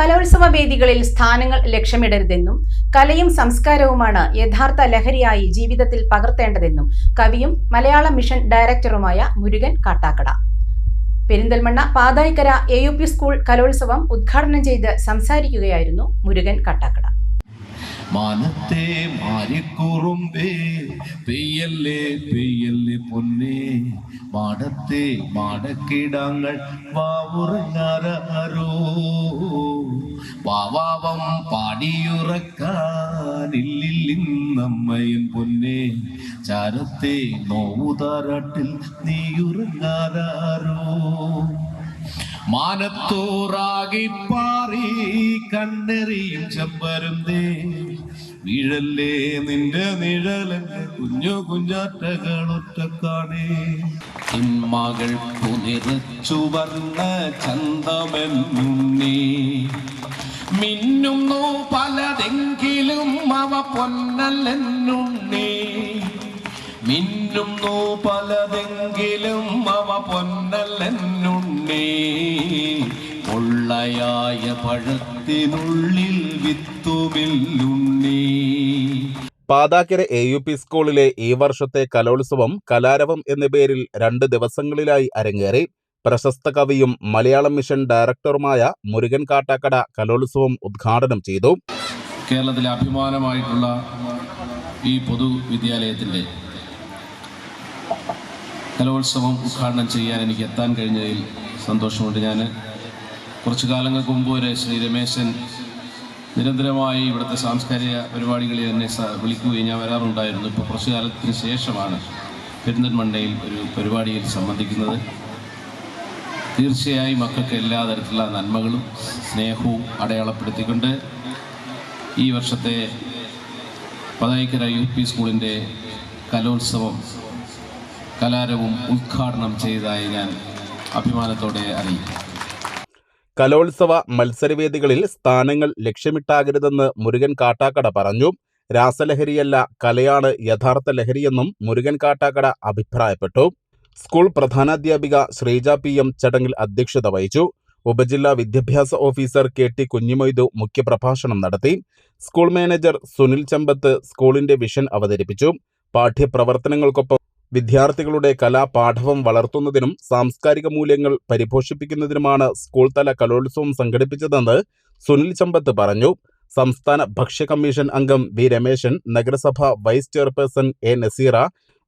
കലോത്സവ വേദികളിൽ സ്ഥാനങ്ങൾ ലക്ഷ്യമിടരുതെന്നും കലയും സംസ്കാരവുമാണ് യഥാർത്ഥ ലഹരിയായി ജീവിതത്തിൽ പകർത്തേണ്ടതെന്നും കവിയും മലയാള മിഷൻ ഡയറക്ടറുമായ Murukan Kattakkada. Perinthalmanna Pathaikkara A U P school കലോത്സവം ഉദ്ഘാടനം ചെയ്ത് സംസാരിക്കുകയായിരുന്നു മുരുകൻ കാട്ടാക്കട. മാനത്തെ മാരിക്കുറുമ്പേ പെയ്യല്ലേ പെയ്യല്ലേ പൊന്നേ. മാടത്തെ മാടക്കിടങ്ങൾ വാവുറങ്ങാരോ പാവാവം പാടിയുറക്കാനില്ലിന്നമ്മയൻ പൊന്നേ. ചാരത്തെ നോവുതാരാട്ടിൽ നീയുറങ്ങാരോ മാനത്തോറാകി പാറി കണ്ണെറിയും ചെമ്പരുന്തേ വീഴല്ലേ നിന്റെ നിഴലെന്റെ കുഞ്ഞു കുഞ്ഞാറ്റകളൊറ്റക്കാണേ തിന്മകൾ പുനിറച്ചു വർണ ചന്തമെന്നുണ്ണി. മിന്നുന്നു പലതെങ്കിലും അവ പൊന്നല്ലെന്നുണ്ണി. മിന്നുന്നു പലതെങ്കിലും അവ പൊന്നല്ലെന്നുണ്ണി. പൊള്ളയായ പഴത്തിനുള്ളിൽ വിത്തുമില്ലുണ്ണേ. പാതാക്കര എ യു പി സ്കൂളിലെ ഈ വർഷത്തെ കലോത്സവം കലാരവം എന്ന പേരിൽ രണ്ട് ദിവസങ്ങളിലായി അരങ്ങേറി. പ്രശസ്ത കവിയും മലയാളം മിഷൻ ഡയറക്ടറുമായ മുരുകൻ കാട്ടാക്കട കലോത്സവം ഉദ്ഘാടനം ചെയ്തു. കേരളത്തിലെ അഭിമാനമായിട്ടുള്ള ഈ പൊതുവിദ്യാലയത്തിന്റെ കലോത്സവം ഉദ്ഘാടനം ചെയ്യാൻ എനിക്ക് എത്താൻ കഴിഞ്ഞതിൽ സന്തോഷമുണ്ട്. ഞാൻ കുറച്ചു കാലങ്ങൾക്ക് മുമ്പ് വരെ ശ്രീ രമേശൻ നിരന്തരമായി ഇവിടുത്തെ സാംസ്കാരിക പരിപാടികളിൽ എന്നെ വിളിക്കുകയും ഞാൻ വരാറുണ്ടായിരുന്നു. ഇപ്പോൾ കുറച്ചു കാലത്തിന് ശേഷമാണ് പെരിന്തൽമണ്ണയിൽ ഒരു പരിപാടിയിൽ സംബന്ധിക്കുന്നത്. തീർച്ചയായും മക്കൾക്ക് എല്ലാ തരത്തിലുള്ള നന്മകളും സ്നേഹവും അടയാളപ്പെടുത്തിക്കൊണ്ട് ഈ വർഷത്തെ പതായിക്കര യു പി സ്കൂളിന്റെ കലോത്സവം കലാരവും ഉദ്ഘാടനം ചെയ്തതായി ഞാൻ അഭിമാനത്തോടെ അറിയിക്കും കലോത്സവ മത്സരവേദികളിൽ സ്ഥാനങ്ങൾ ലക്ഷ്യമിട്ടാകരുതെന്ന് മുരുകൻ കാട്ടാക്കട പറഞ്ഞു. രാസലഹരിയല്ല കലയാണ് യഥാർത്ഥ ലഹരിയെന്നും മുരുകൻ കാട്ടാക്കട അഭിപ്രായപ്പെട്ടു. സ്കൂൾ പ്രധാനാധ്യാപിക ശ്രീജ പി എം ചടങ്ങിൽ അധ്യക്ഷത വഹിച്ചു. ഉപജില്ലാ വിദ്യാഭ്യാസ ഓഫീസർ കെ ടി കുഞ്ഞിമൊയ്തു മുഖ്യപ്രഭാഷണം നടത്തി. സ്കൂൾ മാനേജർ സുനിൽ ചമ്പത്ത് സ്കൂളിന്റെ വിഷൻ അവതരിപ്പിച്ചു. പാഠ്യപ്രവർത്തനങ്ങൾക്കൊപ്പം വിദ്യാർത്ഥികളുടെ കലാപാഠവം വളർത്തുന്നതിനും സാംസ്കാരിക മൂല്യങ്ങൾ പരിപോഷിപ്പിക്കുന്നതിനുമാണ് സ്കൂൾ തല കലോത്സവം സംഘടിപ്പിച്ചതെന്ന് സുനിൽ ചമ്പത്ത് പറഞ്ഞു. സംസ്ഥാന ഭക്ഷ്യ കമ്മീഷൻ അംഗം വി രമേശൻ നഗരസഭ വൈസ് ചെയർപേഴ്സൺ എ നസീറ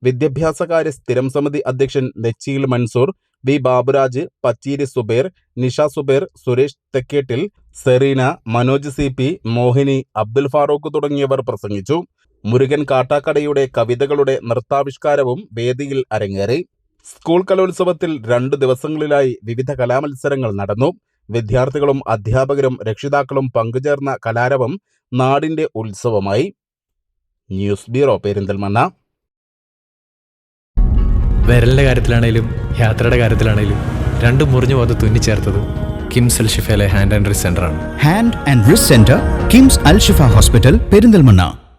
വിദ്യാഭ്യാസകാര്യ സ്ഥിരം സമിതി അധ്യക്ഷൻ Nechiyil Mansoor V Baburaj Pacheeri Zuber Nisha Zuber Suresh Thekkettil Sereena Manoj C P Mohini Abdul Farooq തുടങ്ങിയവർ പ്രസംഗിച്ചു. മുരുകൻ കാട്ടാക്കടയുടെ കവിതകളുടെ നൃത്താവിഷ്കാരവും വേദിയിൽ അരങ്ങേറി. സ്കൂൾ കലോത്സവത്തിൽ രണ്ട് ദിവസങ്ങളിലായി വിവിധ കലാമത്സരങ്ങൾ നടന്നു. വിദ്യാർത്ഥികളും അധ്യാപകരും രക്ഷിതാക്കളും പങ്കുചേർന്ന കലാരവം നാടിന്റെ ഉത്സവമായി. News bureau Perinthalmanna. വിരലിന്റെ കാര്യത്തിലാണേലും യാത്രയുടെ കാര്യത്തിലാണേലും രണ്ടും മുറിഞ്ഞു പോകാതെ തുന്നിച്ചേർത്തത് കിംസ് അൽ ഷിഫയിലെ ഹാൻഡ് ആൻഡ് റിസ് ആണ്. Hand and wrist centre KIMS Al Shifa hospital Perinthalmanna.